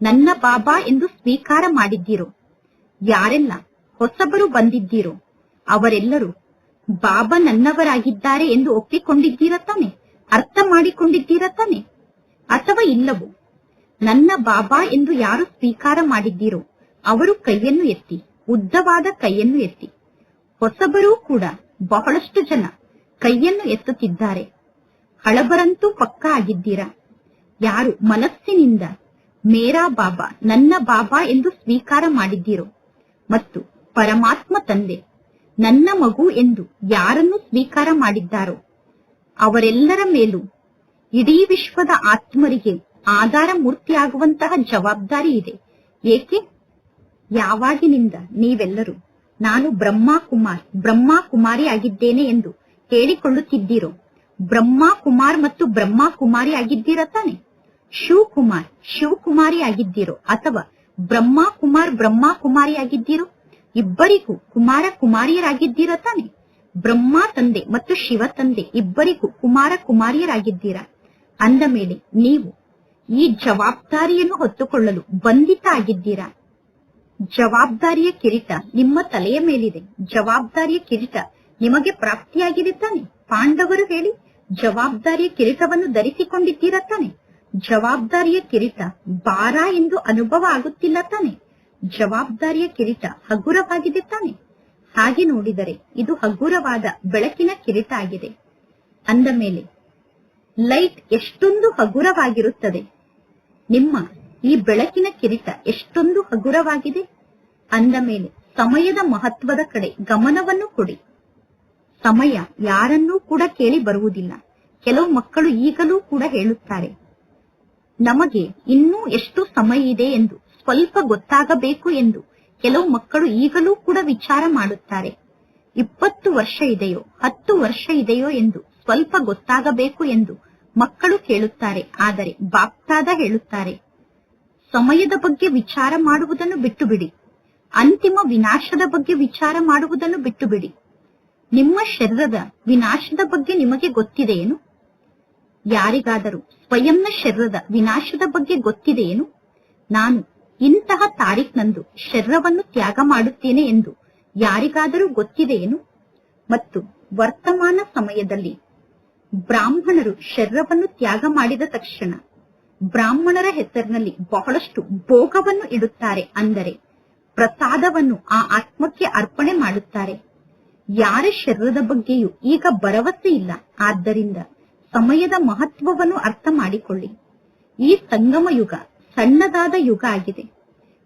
ನನ್ನ ಬಾಬಾ ಎಂದು ಸ್ವೀಕಾರ ಮಾಡಿದ್ದೀರೋ, ಯಾರೆಲ್ಲ ಹೊಸಬರು ಬಂದಿದ್ದೀರೋ, ಅವರೆಲ್ಲರೂ ಬಾಬಾ ನನ್ನವರಾಗಿದ್ದಾರೆ ಎಂದು ಒಪ್ಪಿಕೊಂಡಿದ್ದೀರ ತಾನೆ? ಅರ್ಥ ಮಾಡಿಕೊಂಡಿದ್ದೀರ ತಾನೆ? ಅಥವಾ ಇಲ್ಲವೋ? ನನ್ನ ಬಾಬಾ ಎಂದು ಯಾರು ಸ್ವೀಕಾರ ಮಾಡಿದ್ದೀರೋ, ಅವರು ಕೈಯನ್ನು ಎತ್ತಿ, ಉದ್ದವಾದ ಕೈಯನ್ನು ಎತ್ತಿ. ಹೊಸಬರೂ ಕೂಡ ಬಹಳಷ್ಟು ಜನ ಕೈಯನ್ನು ಎತ್ತುತ್ತಿದ್ದಾರೆ. ಹಳಬರಂತೂ ಪಕ್ಕ ಆಗಿದ್ದೀರಾ? ಯಾರು ಮನಸ್ಸಿನಿಂದ, ಮೇರಾ ಬಾಬಾ, ನನ್ನ ಬಾಬಾ ಎಂದು ಸ್ವೀಕಾರ ಮಾಡಿದ್ದೀರೋ? ಮತ್ತು ಪರಮಾತ್ಮ ತಂದೆ, ನನ್ನ ಮಗು ಎಂದು ಯಾರನ್ನು ಸ್ವೀಕಾರ ಮಾಡಿದ್ದಾರೋ? ಅವರೆಲ್ಲರ ಮೇಲೂ ಇಡೀ ವಿಶ್ವದ ಆತ್ಮರಿಗೆ ಆಧಾರ ಮೂರ್ತಿಯಾಗುವಂತಹ ಜವಾಬ್ದಾರಿ ಇದೆ. ಏಕೆ? ಯಾವಾಗಿನಿಂದ ನೀವೆಲ್ಲರೂ ನಾನು ಬ್ರಹ್ಮ ಕುಮಾರ್ ಬ್ರಹ್ಮ ಕುಮಾರಿ ಆಗಿದ್ದೇನೆ ಎಂದು ಹೇಳಿಕೊಳ್ಳುತ್ತಿದ್ದೀರೋ? ಬ್ರಹ್ಮ ಕುಮಾರ್ ಮತ್ತು ಬ್ರಹ್ಮ ಕುಮಾರಿ ಆಗಿದ್ದೀರ ತಾನೆ? ಶಿವಕುಮಾರ್, ಶಿವಕುಮಾರಿ ಆಗಿದ್ದೀರೋ ಅಥವಾ ಬ್ರಹ್ಮ ಕುಮಾರ್ ಬ್ರಹ್ಮ ಕುಮಾರಿ ಆಗಿದ್ದೀರೋ? ಇಬ್ಬರಿಗೂ ಕುಮಾರ ಕುಮಾರಿಯರಾಗಿದ್ದೀರ ತಾನೆ? ಬ್ರಹ್ಮ ತಂದೆ ಮತ್ತು ಶಿವ ತಂದೆ ಇಬ್ಬರಿಗೂ ಕುಮಾರ ಕುಮಾರಿಯರಾಗಿದ್ದೀರಾ? ಅಂದ ಮೇಲೆ ನೀವು ಈ ಜವಾಬ್ದಾರಿಯನ್ನು ಹೊತ್ತುಕೊಳ್ಳಲು ಬಂಧಿತ ಆಗಿದ್ದೀರಾ? ಜವಾಬ್ದಾರಿಯ ಕಿರೀಟ ನಿಮ್ಮ ತಲೆಯ ಮೇಲಿದೆ. ಜವಾಬ್ದಾರಿಯ ಕಿರೀಟ ನಿಮಗೆ ಪ್ರಾಪ್ತಿಯಾಗಿದೆ ತಾನೆ. ಪಾಂಡವರು ಹೇಳಿ, ಜವಾಬ್ದಾರಿಯ ಕಿರೀಟವನ್ನು ಧರಿಸಿಕೊಂಡಿದ್ದೀರಾ ತಾನೆ. ಜವಾಬ್ದಾರಿಯ ಕಿರೀಟ ಭಾರ ಎಂದು ಅನುಭವ ಆಗುತ್ತಿಲ್ಲ ತಾನೆ. ಜವಾಬ್ದಾರಿಯ ಕಿರೀಟ ಹಗುರವಾಗಿದೆ ತಾನೆ. ಹಾಗೆ ನೋಡಿದರೆ ಇದು ಹಗುರವಾದ ಬೆಳಕಿನ ಕಿರೀಟ ಆಗಿದೆ ಅಂದ ಮೇಲೆ, ಲೈಟ್ ಎಷ್ಟೊಂದು ಹಗುರವಾಗಿರುತ್ತದೆ. ನಿಮ್ಮ ಈ ಬೆಳಕಿನ ಕಿರೀಟ ಎಷ್ಟೊಂದು ಹಗುರವಾಗಿದೆ. ಅಂದ ಮೇಲೆ, ಸಮಯದ ಮಹತ್ವದ ಕಡೆ ಗಮನವನ್ನು ಕೊಡಿ. ಸಮಯ ಯಾರನ್ನೂ ಕೂಡ ಕೇಳಿ ಬರುವುದಿಲ್ಲ. ಕೆಲವು ಮಕ್ಕಳು ಈಗಲೂ ಕೂಡ ಹೇಳುತ್ತಾರೆ, ನಮಗೆ ಇನ್ನೂ ಎಷ್ಟು ಸಮಯ ಇದೆ ಎಂದು ಸ್ವಲ್ಪ ಗೊತ್ತಾಗಬೇಕು ಎಂದು ಕೆಲವು ಮಕ್ಕಳು ಈಗಲೂ ಕೂಡ ವಿಚಾರ ಮಾಡುತ್ತಾರೆ. ಇಪ್ಪತ್ತು ವರ್ಷ ಇದೆಯೋ, ಹತ್ತು ವರ್ಷ ಇದೆಯೋ ಎಂದು ಸ್ವಲ್ಪ ಗೊತ್ತಾಗಬೇಕು ಎಂದು ಮಕ್ಕಳು ಕೇಳುತ್ತಾರೆ. ಆದರೆ ಬಾಪ್ತಾದ ಹೇಳುತ್ತಾರೆ, ಸಮಯದ ಬಗ್ಗೆ ವಿಚಾರ ಮಾಡುವುದನ್ನು ಬಿಟ್ಟು ಬಿಡಿ ಅಂತಿಮ ವಿನಾಶದ ಬಗ್ಗೆ ವಿಚಾರ ಮಾಡುವುದನ್ನು ಬಿಟ್ಟು ಬಿಡಿ ನಿಮ್ಮ ಶರೀರದ ವಿನಾಶದ ಬಗ್ಗೆ ನಿಮಗೆ ಗೊತ್ತಿದೆಯೇನು? ಯಾರಿಗಾದರೂ ಸ್ವಯಂನ ಶರೀರದ ವಿನಾಶದ ಬಗ್ಗೆ ಗೊತ್ತಿದೆಯೇನು? ನಾನು ಇಂತಹ ತಾರೀಖಿನಂದು ಶರೀರವನ್ನು ತ್ಯಾಗ ಮಾಡುತ್ತೇನೆ ಎಂದು ಯಾರಿಗಾದರೂ ಗೊತ್ತಿದೆಯೇನು? ಮತ್ತು ವರ್ತಮಾನ ಸಮಯದಲ್ಲಿ ಬ್ರಾಹ್ಮಣರು ಶರೀರವನ್ನು ತ್ಯಾಗ ಮಾಡಿದ ತಕ್ಷಣ ಬ್ರಾಹ್ಮಣರ ಹೆಸರಿನಲ್ಲಿ ಬಹಳಷ್ಟು ಭೋಗವನ್ನು ಇಡುತ್ತಾರೆ ಅಂದರೆ ಪ್ರಸಾದವನ್ನು ಆ ಆತ್ಮಕ್ಕೆ ಅರ್ಪಣೆ ಮಾಡುತ್ತಾರೆ. ಯಾರ ಶರೀರದ ಬಗ್ಗೆಯೂ ಈಗ ಭರವಸೆ ಇಲ್ಲ. ಆದ್ದರಿಂದ ಸಮಯದ ಮಹತ್ವವನ್ನು ಅರ್ಥ ಮಾಡಿಕೊಳ್ಳಿ. ಈ ಸಂಗಮ ಯುಗ ಸಣ್ಣದಾದ ಯುಗ ಆಗಿದೆ.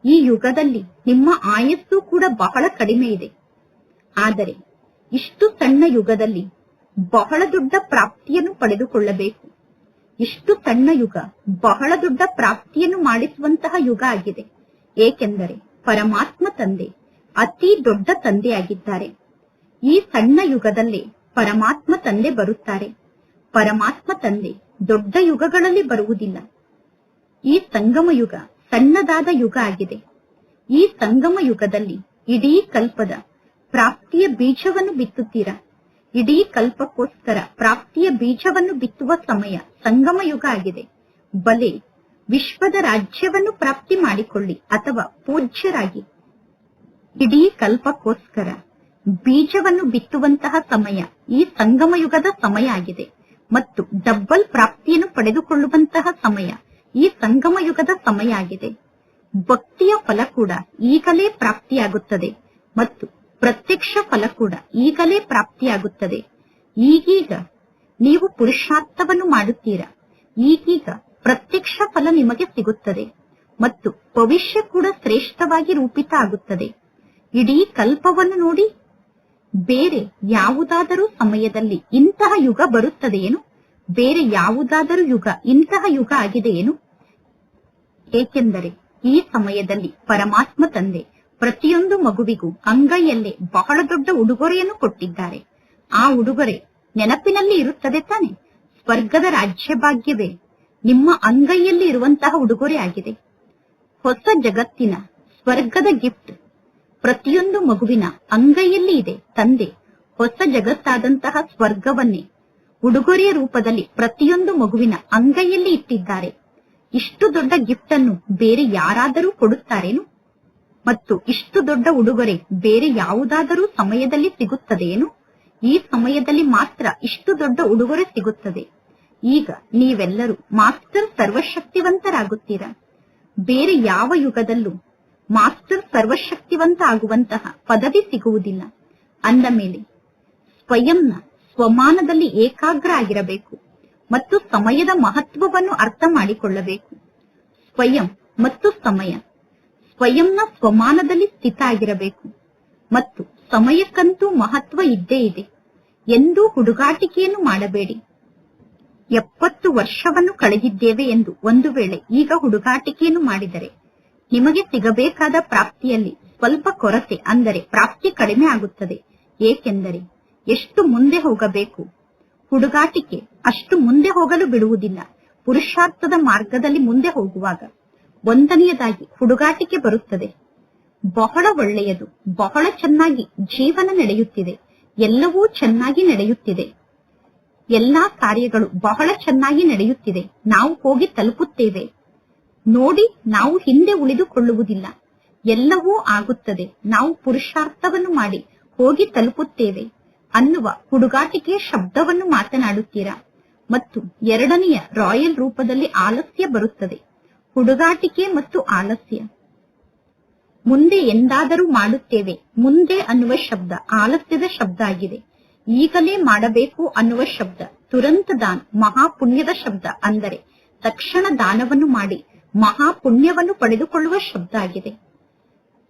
ಈ ಯುಗದಲ್ಲಿ ನಿಮ್ಮ ಆಯಸ್ಸು ಕೂಡ ಬಹಳ ಕಡಿಮೆ ಇದೆ. ಆದರೆ ಇಷ್ಟು ಸಣ್ಣ ಯುಗದಲ್ಲಿ ಬಹಳ ದೊಡ್ಡ ಪ್ರಾಪ್ತಿಯನ್ನು ಪಡೆದುಕೊಳ್ಳಬೇಕು. ಇಷ್ಟು ಸಣ್ಣ ಯುಗ ಬಹಳ ದೊಡ್ಡ ಪ್ರಾಪ್ತಿಯನ್ನು ಮಾಡಿಸುವಂತಹ ಯುಗ ಆಗಿದೆ. ಏಕೆಂದರೆ ಪರಮಾತ್ಮ ತಂದೆ ಅತಿ ದೊಡ್ಡ ತಂದೆಯಾಗಿದ್ದಾರೆ. ಈ ಸಣ್ಣ ಯುಗದಲ್ಲೇ ಪರಮಾತ್ಮ ತಂದೆ ಬರುತ್ತಾರೆ. ಪರಮಾತ್ಮ ತಂದೆ ದೊಡ್ಡ ಯುಗಗಳಲ್ಲಿ ಬರುವುದಿಲ್ಲ. ಈ ಸಂಗಮ ಯುಗ ಸಣ್ಣದಾದ ಯುಗ ಆಗಿದೆ. ಈ ಸಂಗಮ ಯುಗದಲ್ಲಿ ಇಡೀ ಕಲ್ಪದ ಪ್ರಾಪ್ತಿಯ ಬೀಜವನ್ನು ಬಿತ್ತುತ್ತೀರಾ? ಇಡೀ ಕಲ್ಪಕ್ಕೋಸ್ಕರ ಪ್ರಾಪ್ತಿಯ ಬೀಜವನ್ನು ಬಿತ್ತುವ ಸಮಯ ಸಂಗಮ ಯುಗ ಆಗಿದೆ. ಬಲೆ ವಿಶ್ವದ ರಾಜ್ಯವನ್ನು ಪ್ರಾಪ್ತಿ ಮಾಡಿಕೊಳ್ಳಿ ಅಥವಾ ಪೂಜ್ಯರಾಗಿ. ಇಡೀ ಕಲ್ಪಕ್ಕೋಸ್ಕರ ಬೀಜವನ್ನು ಬಿತ್ತುವಂತಹ ಸಮಯ ಈ ಸಂಗಮ ಯುಗದ ಸಮಯ ಆಗಿದೆ. ಮತ್ತು ಡಬ್ಬಲ್ ಪ್ರಾಪ್ತಿಯನ್ನು ಪಡೆದುಕೊಳ್ಳುವಂತಹ ಸಮಯ ಈ ಸಂಗಮ ಯುಗದ ಸಮಯ ಆಗಿದೆ ಭಕ್ತಿಯ ಫಲ ಕೂಡ ಈಗಲೇ ಪ್ರಾಪ್ತಿಯಾಗುತ್ತದೆ ಮತ್ತು ಪ್ರತ್ಯಕ್ಷ ಫಲ ಕೂಡ ಈಗಲೇ ಪ್ರಾಪ್ತಿಯಾಗುತ್ತದೆ. ಈಗೀಗ ನೀವು ಪುರುಷಾರ್ಥವನ್ನು ಮಾಡುತ್ತೀರಾ? ಈಗೀಗ ಪ್ರತ್ಯಕ್ಷ ಫಲ ನಿಮಗೆ ಸಿಗುತ್ತದೆ ಮತ್ತು ಭವಿಷ್ಯ ಕೂಡ ಶ್ರೇಷ್ಠವಾಗಿ ರೂಪಿತ ಆಗುತ್ತದೆ. ಇಡೀ ಕಲ್ಪವನ್ನು ನೋಡಿ, ಬೇರೆ ಯಾವುದಾದರೂ ಸಮಯದಲ್ಲಿ ಇಂತಹ ಯುಗ ಬರುತ್ತದೆಯೇನು? ಬೇರೆ ಯಾವುದಾದರೂ ಯುಗ, ಇಂತಹ ಯುಗ ಆಗಿದೆ ಏನು? ಏಕೆಂದರೆ ಈ ಸಮಯದಲ್ಲಿ ಪರಮಾತ್ಮ ತಂದೆ ಪ್ರತಿಯೊಂದು ಮಗುವಿಗೂ ಅಂಗೈಯಲ್ಲೇ ಬಹಳ ದೊಡ್ಡ ಉಡುಗೊರೆಯನ್ನು ಕೊಟ್ಟಿದ್ದಾರೆ. ಆ ಉಡುಗೊರೆ ನೆನಪಿನಲ್ಲಿ ಇರುತ್ತದೆ ತಾನೆ. ಸ್ವರ್ಗದ ರಾಜ್ಯ ಭಾಗ್ಯವೇ, ನಿಮ್ಮ ಅಂಗೈಯಲ್ಲಿ ಇರುವಂತಹ ಉಡುಗೊರೆ ಆಗಿದೆ. ಹೊಸ ಜಗತ್ತಿನ ಸ್ವರ್ಗದ ಗಿಫ್ಟ್ ಪ್ರತಿಯೊಂದು ಮಗುವಿನ ಅಂಗೈಯಲ್ಲಿ ಇದೆ. ತಂದೆ, ಹೊಸ ಜಗತ್ತಾದಂತಹ ಸ್ವರ್ಗವನ್ನೇ ಉಡುಗೊರೆಯ ರೂಪದಲ್ಲಿ ಪ್ರತಿಯೊಂದು ಮಗುವಿನ ಅಂಗೈಯಲ್ಲಿ ಇಟ್ಟಿದ್ದಾರೆ. ಇಷ್ಟು ದೊಡ್ಡ ಗಿಫ್ಟ್ ಅನ್ನು ಬೇರೆ ಯಾರಾದರೂ ಕೊಡುತ್ತಾರೇನು? ಮತ್ತು ಇಷ್ಟು ದೊಡ್ಡ ಉಡುಗೊರೆ ಬೇರೆ ಯಾವುದಾದರೂ ಸಮಯದಲ್ಲಿ ಸಿಗುತ್ತದೆಯೇನು? ಈ ಸಮಯದಲ್ಲಿ ಮಾತ್ರ ಇಷ್ಟು ದೊಡ್ಡ ಉಡುಗೊರೆ ಸಿಗುತ್ತದೆ. ಈಗ ನೀವೆಲ್ಲರೂ ಮಾಸ್ಟರ್ ಸರ್ವಶಕ್ತಿವಂತರಾಗುತ್ತೀರಾ. ಬೇರೆ ಯಾವ ಯುಗದಲ್ಲೂ ಮಾಸ್ಟರ್ ಸರ್ವಶಕ್ತಿವಂತ ಆಗುವಂತಹ ಪದವಿ ಸಿಗುವುದಿಲ್ಲ. ಅಂದ ಮೇಲೆ ಸ್ವಯಂನ ಸ್ವಮಾನದಲ್ಲಿ ಏಕಾಗ್ರ ಆಗಿರಬೇಕು ಮತ್ತು ಸಮಯದ ಮಹತ್ವವನ್ನು ಅರ್ಥ ಮಾಡಿಕೊಳ್ಳಬೇಕು. ಸ್ವಯಂ ಮತ್ತು ಸಮಯ. ಸ್ವಯಂನ ಸ್ವಮಾನದಲ್ಲಿ ಸ್ಥಿತ ಆಗಿರಬೇಕು ಮತ್ತು ಸಮಯಕ್ಕಂತೂ ಮಹತ್ವ ಇದ್ದೇ ಇದೆ. ಎಂದೂ ಹುಡುಗಾಟಿಕೆಯನ್ನು ಮಾಡಬೇಡಿ. ಎಪ್ಪತ್ತು ವರ್ಷವನ್ನು ಕಳೆದಿದ್ದೇವೆ ಎಂದು ಒಂದು ವೇಳೆ ಈಗ ಹುಡುಗಾಟಿಕೆಯನ್ನು ಮಾಡಿದರೆ ನಿಮಗೆ ಸಿಗಬೇಕಾದ ಪ್ರಾಪ್ತಿಯಲ್ಲಿ ಸ್ವಲ್ಪ ಕೊರತೆ ಅಂದರೆ ಪ್ರಾಪ್ತಿ ಕಡಿಮೆ ಆಗುತ್ತದೆ. ಏಕೆಂದರೆ ಎಷ್ಟು ಮುಂದೆ ಹೋಗಬೇಕು? ಹುಡುಗಾಟಿಕೆ ಅಷ್ಟು ಮುಂದೆ ಹೋಗಲು ಬಿಡುವುದಿಲ್ಲ. ಪುರುಷಾರ್ಥದ ಮಾರ್ಗದಲ್ಲಿ ಮುಂದೆ ಹೋಗುವಾಗ ಒಂದನೆಯದಾಗಿ ಹುಡುಗಾಟಿಕೆ ಬರುತ್ತದೆ. ಬಹಳ ಒಳ್ಳೆಯದು, ಬಹಳ ಚೆನ್ನಾಗಿ ಜೀವನ ನಡೆಯುತ್ತಿದೆ, ಎಲ್ಲವೂ ಚೆನ್ನಾಗಿ ನಡೆಯುತ್ತಿದೆ. ಎಲ್ಲಾ ಕಾರ್ಯಗಳು ಬಹಳ ಚೆನ್ನಾಗಿ ನಡೆಯುತ್ತಿದೆ, ನಾವು ಹೋಗಿ ತಲುಪುತ್ತೇವೆ. ನೋಡಿ, ನಾವು ಹಿಂದೆ ಉಳಿದುಕೊಳ್ಳುವುದಿಲ್ಲ. ಎಲ್ಲವೂ ಆಗುತ್ತದೆ, ನಾವು ಪುರುಷಾರ್ಥವನ್ನು ಮಾಡಿ ಹೋಗಿ ತಲುಪುತ್ತೇವೆ. ಅನ್ನುವ ಹುಡುಗಾಟಿಕೆಯ ಶಬ್ದವನ್ನು ಮಾತನಾಡುತ್ತೀರಾ? ಮತ್ತು ಎರಡನೆಯ ರಾಯಲ್ ರೂಪದಲ್ಲಿ ಆಲಸ್ಯ ಬರುತ್ತದೆ. ಹುಡುಗಾಟಿಕೆ ಮತ್ತು ಆಲಸ್ಯ. ಮುಂದೆ ಎಂದಾದರೂ ಮಾಡುತ್ತೇವೆ. ಮುಂದೆ ಅನ್ನುವ ಶಬ್ದ ಆಲಸ್ಯದ ಶಬ್ದ ಆಗಿದೆ. ಈಗಲೇ ಮಾಡಬೇಕು ಅನ್ನುವ ಶಬ್ದ. ತುರಂತ ದಾನ, ಮಹಾಪುಣ್ಯದ ಶಬ್ದ ಅಂದರೆ ತಕ್ಷಣ ದಾನವನ್ನು ಮಾಡಿ ಮಹಾಪುಣ್ಯವನ್ನು ಪಡೆದುಕೊಳ್ಳುವ ಶಬ್ದ ಆಗಿದೆ.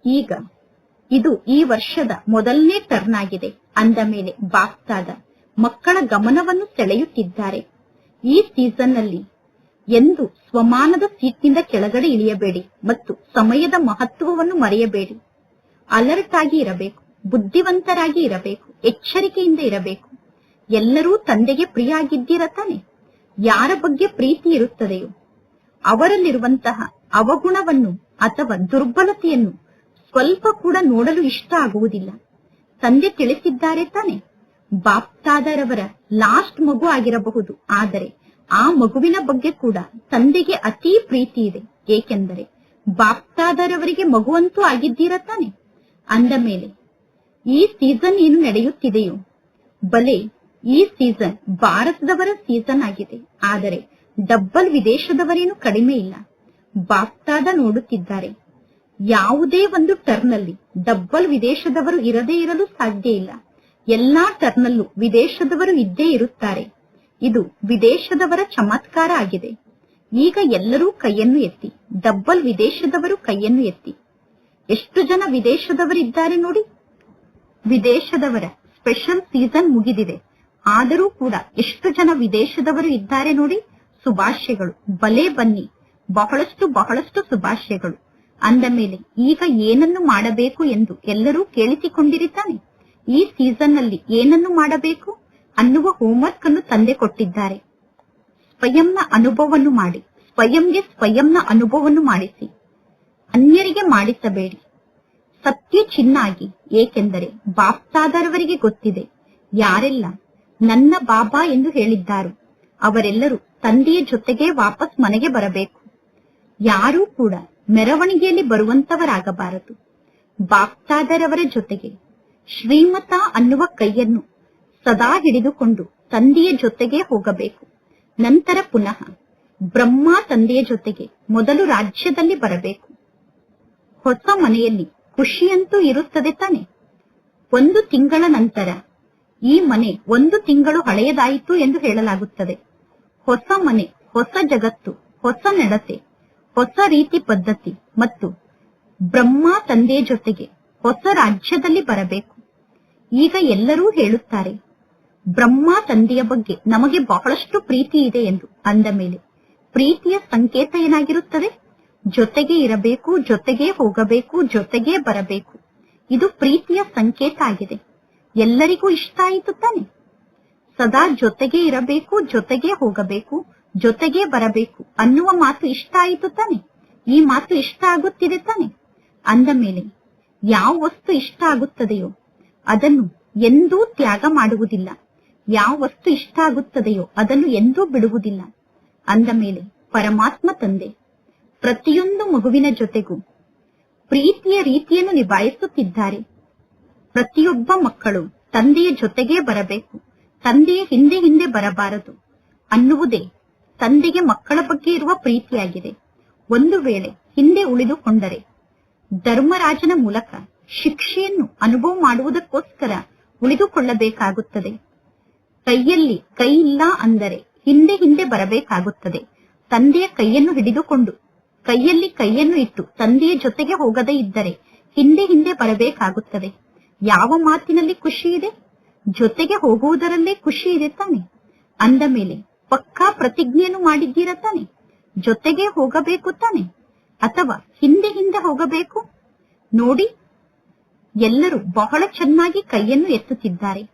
ಈಗ ಇದು ಈ ವರ್ಷದ ಮೊದಲನೇ ಟರ್ನ್ ಆಗಿದೆ. ಅಂದ ಮೇಲೆ ಬಾಕ್ಸಾದ ಮಕ್ಕಳ ಗಮನವನ್ನು ಸೆಳೆಯುತ್ತಿದ್ದಾರೆ. ಈ ಸೀಸನ್ನಲ್ಲಿ ಎಂದು ಸ್ವಮಾನದ ಸೀಟ್ನಿಂದ ಕೆಳಗಡೆ ಇಳಿಯಬೇಡಿ ಮತ್ತು ಸಮಯದ ಮಹತ್ವವನ್ನು ಮರೆಯಬೇಡಿ. ಅಲರ್ಟ್ ಆಗಿ ಇರಬೇಕು, ಬುದ್ಧಿವಂತರಾಗಿ ಇರಬೇಕು, ಎಚ್ಚರಿಕೆಯಿಂದ ಇರಬೇಕು. ಎಲ್ಲರೂ ತಂದೆಗೆ ಪ್ರಿಯ ಆಗಿದ್ದೀರ ತಾನೆ? ಯಾರ ಬಗ್ಗೆ ಪ್ರೀತಿ ಇರುತ್ತದೆಯೋ? ಅವರಲ್ಲಿರುವಂತಹ ಅವಗುಣವನ್ನು ಅಥವಾ ದುರ್ಬಲತೆಯನ್ನು ಸ್ವಲ್ಪ ಕೂಡ ನೋಡಲು ಇಷ್ಟ ಆಗುವುದಿಲ್ಲ. ತಂದೆ ತಿಳಿಸಿದ್ದಾರೆ ತಾನೆ. ಬಾಪ್ತಾದರವರ ಲಾಸ್ಟ್ ಮಗು ಆಗಿರಬಹುದು. ಆದರೆ ಆ ಮಗುವಿನ ಬಗ್ಗೆ ಕೂಡ ತಂದೆಗೆ ಅತೀ ಪ್ರೀತಿ ಇದೆ. ಏಕೆಂದರೆ ಬಾಪ್ತಾದರವರಿಗೆ ಮಗುವಂತೂ ಆಗಿದ್ದೀರ ತಾನೆ? ಅಂದ ಮೇಲೆ, ಈ ಸೀಸನ್ ಏನು ನಡೆಯುತ್ತಿದೆಯೋ? ಬಲೆ, ಈ ಸೀಸನ್ ಭಾರತದವರ ಸೀಸನ್ ಆಗಿದೆ. ಆದರೆ ಡಬ್ಬಲ್ ವಿದೇಶದವರೇನು ಕಡಿಮೆ ಇಲ್ಲ. ಬಾಪ್ತಾದ ನೋಡುತ್ತಿದ್ದಾರೆ. ಯಾವುದೇ ಒಂದು ಟರ್ನಲ್ಲಿ ಡಬ್ಬಲ್ ವಿದೇಶದವರು ಇರದೇ ಇರಲು ಸಾಧ್ಯ ಇಲ್ಲ. ಎಲ್ಲಾ ಟರ್ನಲ್ಲೂ ವಿದೇಶದವರು ಇದ್ದೇ ಇರುತ್ತಾರೆ. ಇದು ವಿದೇಶದವರ ಚಮತ್ಕಾರ ಆಗಿದೆ. ಈಗ ಎಲ್ಲರೂ ಕೈಯನ್ನು ಎತ್ತಿ, ಡಬ್ಬಲ್ ವಿದೇಶದವರು ಕೈಯನ್ನು ಎತ್ತಿ. ಎಷ್ಟು ಜನ ವಿದೇಶದವರಿದ್ದಾರೆ ನೋಡಿ? ವಿದೇಶದವರ ಸ್ಪೆಷಲ್ ಸೀಸನ್ ಮುಗಿದಿದೆ. ಆದರೂ ಕೂಡ ಎಷ್ಟು ಜನ ವಿದೇಶದವರು ಇದ್ದಾರೆ ನೋಡಿ? ಶುಭಾಶಯಗಳು. ಬಲೆ ಬನ್ನಿ. ಬಹಳಷ್ಟು ಬಹಳಷ್ಟು ಶುಭಾಶಯಗಳು. ಅಂದ ಮೇಲೆ, ಈಗ ಏನನ್ನು ಮಾಡಬೇಕು ಎಂದು ಎಲ್ಲರೂ ಕೇಳಿಸಿಕೊಂಡಿರುತ್ತಾನೆ ಈ ಸೀಸನ್ನಲ್ಲಿ ಏನನ್ನು ಮಾಡಬೇಕು ಅನ್ನುವ ಹೋಮ್ವರ್ಕ್ ಅನ್ನು ತಂದೆ ಕೊಟ್ಟಿದ್ದಾರೆ. ಸ್ವಯಂನ ಅನುಭವವನ್ನು ಮಾಡಿ, ಸ್ವಯಂಗೆ ಸ್ವಯಂನ ಅನುಭವವನ್ನು ಮಾಡಿಸಿ. ಅನ್ಯರಿಗೆ ಮಾಡಿಸಬೇಡಿ. ಸತ್ಯ ಚಿನ್ನಾಗಿ, ಏಕೆಂದರೆ ಬಾಪ್ತಾದರವರಿಗೆ ಗೊತ್ತಿದೆ, ಯಾರೆಲ್ಲ ನನ್ನ ಬಾಬಾ ಎಂದು ಹೇಳಿದ್ದಾರೆ, ಅವರೆಲ್ಲರೂ ತಂದೆಯ ಜೊತೆಗೆ ವಾಪಸ್ ಮನೆಗೆ ಬರಬೇಕು. ಯಾರೂ ಕೂಡ ಮೆರವಣಿಗೆಯಲ್ಲಿ ಬರುವಂತವರಾಗಬಾರದು. ಬಾಪ್ತಾದರವರ ಜೊತೆಗೆ ಶ್ರೀಮತ ಅನ್ನುವ ಕೈಯನ್ನು ಸದಾ ಹಿಡಿದುಕೊಂಡು ತಂದೆಯ ಜೊತೆಗೆ ಹೋಗಬೇಕು. ನಂತರ ಪುನಃ ಬ್ರಹ್ಮ ತಂದೆಯ ಜೊತೆಗೆ ಮೊದಲು ರಾಜ್ಯದಲ್ಲಿ ಬರಬೇಕು. ಹೊಸ ಮನೆಯಲ್ಲಿ ಖುಷಿಯಂತೂ ಇರುತ್ತದೆ ತಾನೆ. ಒಂದು ತಿಂಗಳ ನಂತರ ಈ ಮನೆ ಒಂದು ತಿಂಗಳು ಹಳೆಯದಾಯಿತು ಎಂದು ಹೇಳಲಾಗುತ್ತದೆ. ಹೊಸ ಮನೆ, ಹೊಸ ಜಗತ್ತು, ಹೊಸ ನಡತೆ ಹೊಸ ರೀತಿ ಪದ್ಧತಿ ಮತ್ತು ಬ್ರಹ್ಮ ತಂದೆ ಜೊತೆಗೆ ಹೊಸ ರಾಜ್ಯದಲ್ಲಿ ಬರಬೇಕು. ಈಗ ಎಲ್ಲರೂ ಹೇಳುತ್ತಾರೆ, ಬ್ರಹ್ಮ ತಂದೆಯ ಬಗ್ಗೆ ನಮಗೆ ಬಹಳಷ್ಟು ಪ್ರೀತಿ ಇದೆ ಎಂದು. ಅಂದ ಮೇಲೆ, ಪ್ರೀತಿಯ ಸಂಕೇತ ಏನಾಗಿರುತ್ತದೆ? ಜೊತೆಗೆ ಇರಬೇಕು, ಜೊತೆಗೆ ಹೋಗಬೇಕು, ಜೊತೆಗೆ ಬರಬೇಕು. ಇದು ಪ್ರೀತಿಯ ಸಂಕೇತ ಆಗಿದೆ. ಎಲ್ಲರಿಗೂ ಇಷ್ಟ ಆಯಿತು ತಾನೆ? ಸದಾ ಜೊತೆಗೆ ಇರಬೇಕು, ಜೊತೆಗೆ ಹೋಗಬೇಕು ಜೊತೆಗೆ ಬರಬೇಕು. ಅನ್ನುವ ಮಾತು ಇಷ್ಟ ಆಯಿತು ತಾನೆ? ಈ ಮಾತು ಇಷ್ಟ ಆಗುತ್ತಿದೆ ತಾನೆ? ಅಂದ ಮೇಲೆ, ಯಾವ ವಸ್ತು ಇಷ್ಟ ಆಗುತ್ತದೆಯೋ, ಅದನ್ನು ಎಂದೂ ತ್ಯಾಗ ಮಾಡುವುದಿಲ್ಲ. ಯಾವ ವಸ್ತು ಇಷ್ಟ ಆಗುತ್ತದೆಯೋ, ಅದನ್ನು ಎಂದೂ ಬಿಡುವುದಿಲ್ಲ. ಅಂದ ಮೇಲೆ, ಪರಮಾತ್ಮ ತಂದೆ, ಪ್ರತಿಯೊಂದು ಮಗುವಿನ ಜೊತೆಗೂ ಪ್ರೀತಿಯ ರೀತಿಯನ್ನು ನಿಭಾಯಿಸುತ್ತಿದ್ದಾರೆ. ಪ್ರತಿಯೊಬ್ಬ ಮಕ್ಕಳು ತಂದೆಯ ಜೊತೆಗೇ ಬರಬೇಕು. ತಂದೆಯ ಹಿಂದೆ ಹಿಂದೆ ಬರಬಾರದು ಅನ್ನುವುದೇ ತಂದೆಗೆ ಮಕ್ಕಳ ಬಗ್ಗೆ ಇರುವ ಪ್ರೀತಿಯಾಗಿದೆ. ಒಂದು ವೇಳೆ ಹಿಂದೆ ಉಳಿದುಕೊಂಡರೆ ಧರ್ಮರಾಜನ ಮೂಲಕ ಶಿಕ್ಷೆಯನ್ನು ಅನುಭವ ಮಾಡುವುದಕ್ಕೋಸ್ಕರ ಉಳಿದುಕೊಳ್ಳಬೇಕಾಗುತ್ತದೆ. ಕೈಯಲ್ಲಿ ಕೈ ಇಲ್ಲ ಅಂದರೆ ಹಿಂದೆ ಹಿಂದೆ ಬರಬೇಕಾಗುತ್ತದೆ. ತಂದೆಯ ಕೈಯನ್ನು ಹಿಡಿದುಕೊಂಡು ಕೈಯಲ್ಲಿ ಕೈಯನ್ನು ಇಟ್ಟು ತಂದೆಯ ಜೊತೆಗೆ ಹೋಗದೇ ಇದ್ದರೆ ಹಿಂದೆ ಹಿಂದೆ ಬರಬೇಕಾಗುತ್ತದೆ. ಯಾವ ಮಾತಿನಲ್ಲಿ ಖುಷಿ ಇದೆ? ಜೊತೆಗೆ ಹೋಗುವುದರಲ್ಲೇ ಖುಷಿ ಇದೆ ತಾನೆ. ಅಂದ ಮೇಲೆ ಪಕ್ಕಾ ಪ್ರತಿಜ್ಞೆಯನ್ನು ಮಾಡಿದ್ದೀರ ತಾನೆ? ಜೊತೆಗೆ ಹೋಗಬೇಕು ತಾನೆ? ಅಥವಾ ಹಿಂದೆ ಹಿಂದೆ ಹೋಗಬೇಕು? ನೋಡಿ. ಎಲ್ಲರೂ ಬಹಳ ಚೆನ್ನಾಗಿ ಕೈಯನ್ನು ಎತ್ತುತ್ತಿದ್ದಾರೆ.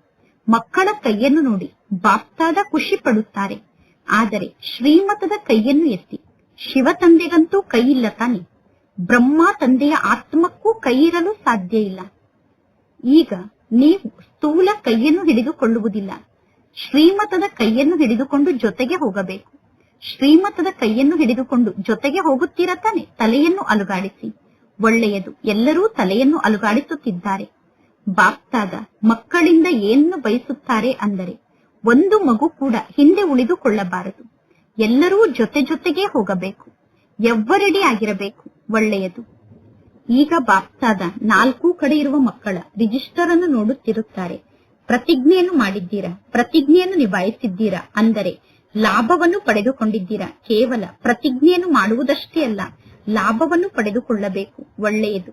ಮಕ್ಕಳ ಕೈಯನ್ನು ನೋಡಿ. ಬಾಪ್ತಾದ ಖುಷಿ ಪಡುತ್ತಾರೆ. ಆದರೆ ಶ್ರೀಮತದ ಕೈಯನ್ನು ಎತ್ತಿ. ಶಿವ ತಂದೆಗಂತೂ ಕೈ ಇಲ್ಲ ತಾನೆ. ಬ್ರಹ್ಮ ತಂದೆಯ ಆತ್ಮಕ್ಕೂ ಕೈ ಇರಲು ಸಾಧ್ಯ ಇಲ್ಲ. ಈಗ ನೀವು ಸ್ಥೂಲ ಕೈಯನ್ನು ಹಿಡಿದುಕೊಳ್ಳುವುದಿಲ್ಲ. ಶ್ರೀಮತದ ಕೈಯನ್ನು ಹಿಡಿದುಕೊಂಡು ಜೊತೆಗೆ ಹೋಗಬೇಕು. ಶ್ರೀಮತದ ಕೈಯನ್ನು ಹಿಡಿದುಕೊಂಡು ಜೊತೆಗೆ ಹೋಗುತ್ತೀರಾ ತಾನೆ? ತಲೆಯನ್ನು ಅಲುಗಾಡಿಸಿ. ಒಳ್ಳೆಯದು. ಎಲ್ಲರೂ ತಲೆಯನ್ನು ಅಲುಗಾಡಿಸುತ್ತಿದ್ದಾರೆ. ಬಾಪ್ತಾದ, ಮಕ್ಕಳಿಂದ ಏನು ಬಯಸುತ್ತಾರೆ ಅಂದರೆ, ಒಂದು ಮಗು ಕೂಡ ಹಿಂದೆ ಉಳಿದುಕೊಳ್ಳಬಾರದು. ಎಲ್ಲರೂ ಜೊತೆ ಜೊತೆಗೆ ಹೋಗಬೇಕು. ಎವ್ವರೆಡಿ ಆಗಿರಬೇಕು? ಒಳ್ಳೆಯದು. ಈಗ ಬಾಪ್ತಾದ ನಾಲ್ಕು ಕಡೆ ಇರುವ ಮಕ್ಕಳ ರಿಜಿಸ್ಟರ್ ಅನ್ನು ನೋಡುತ್ತಿರುತ್ತಾರೆ. ಪ್ರತಿಜ್ಞೆಯನ್ನು ಮಾಡಿದ್ದೀರಾ? ಪ್ರತಿಜ್ಞೆಯನ್ನು ನಿಭಾಯಿಸಿದ್ದೀರಾ? ಅಂದರೆ ಲಾಭವನ್ನು ಪಡೆದುಕೊಂಡಿದ್ದೀರಾ? ಕೇವಲ ಪ್ರತಿಜ್ಞೆಯನ್ನು ಮಾಡುವುದಷ್ಟೇ ಅಲ್ಲ, ಲಾಭವನ್ನು ಪಡೆದುಕೊಳ್ಳಬೇಕು, ಒಳ್ಳೆಯದು.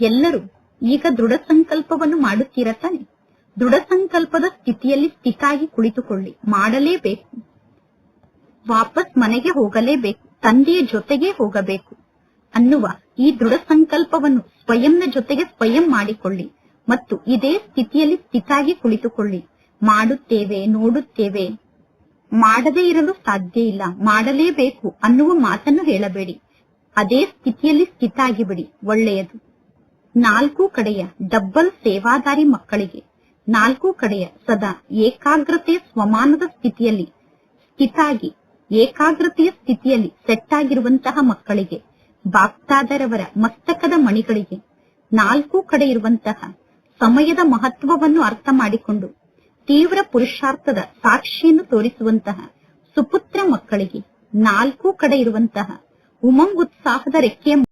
ಎಲ್ಲರೂ ಈಗ ದೃಢ ಸಂಕಲ್ಪವನ್ನು ಮಾಡುತ್ತೀರಾ ತಾನೆ? ದೃಢ ಸಂಕಲ್ಪದ ಸ್ಥಿತಿಯಲ್ಲಿ ಸ್ಥಿತಾಗಿ ಕುಳಿತುಕೊಳ್ಳಿ, ಮಾಡಲೇಬೇಕು. ವಾಪಸ್ ಮನೆಗೆ ಹೋಗಲೇಬೇಕು, ತಂದೆಯ ಜೊತೆಗೆ ಹೋಗಬೇಕು ಅನ್ನುವ ಈ ದೃಢ ಸಂಕಲ್ಪವನ್ನು ಸ್ವಯಂನ ಜೊತೆಗೆ ಸ್ವಯಂ ಮಾಡಿಕೊಳ್ಳಿ. ಮತ್ತು ಇದೇ ಸ್ಥಿತಿಯಲ್ಲಿ ಸ್ಥಿತಾಗಿ ಕುಳಿತುಕೊಳ್ಳಿ. ಮಾಡುತ್ತೇವೆ, ನೋಡುತ್ತೇವೆ. ಮಾಡದೇ ಇರಲು ಸಾಧ್ಯ ಇಲ್ಲ. ಮಾಡಲೇಬೇಕು ಅನ್ನುವ ಮಾತನ್ನು ಹೇಳಬೇಡಿ. ಅದೇ ಸ್ಥಿತಿಯಲ್ಲಿ ಸ್ಥಿತಾಗಿ ಬಿಡಿ ಒಳ್ಳೆಯದು. ನಾಲ್ಕು ಕಡೆಯ ಡಬ್ಬಲ್ ಸೇವಾದಾರಿ ಮಕ್ಕಳಿಗೆ, ನಾಲ್ಕು ಕಡೆಯ ಸದಾ ಏಕಾಗ್ರತೆ ಸ್ವಮಾನದ ಸ್ಥಿತಿಯಲ್ಲಿ, ಸ್ಥಿತಾಗಿ ಏಕಾಗ್ರತೆಯ ಸ್ಥಿತಿಯಲ್ಲಿ ಸೆಟ್ ಆಗಿರುವಂತಹ ಮಕ್ಕಳಿಗೆ ಬಾಕ್ತಾದರವರ ಮಸ್ತಕದ ಮಣಿಗಳಿಗೆ, ನಾಲ್ಕು ಕಡೆ ಇರುವಂತಹ ಸಮಯದ ಮಹತ್ವವನ್ನು ಅರ್ಥ ಮಾಡಿಕೊಂಡು ತೀವ್ರ ಪುರುಷಾರ್ಥದ ಸಾಕ್ಷಿಯನ್ನು ತೋರಿಸುವಂತಹ ಸುಪುತ್ರ ಮಕ್ಕಳಿಗೆ ನಾಲ್ಕು ಕಡೆ ಇರುವಂತಹ ಉಮಂಗ್ ಉತ್ಸಾಹದ ರೆಕ್ಕೆಯ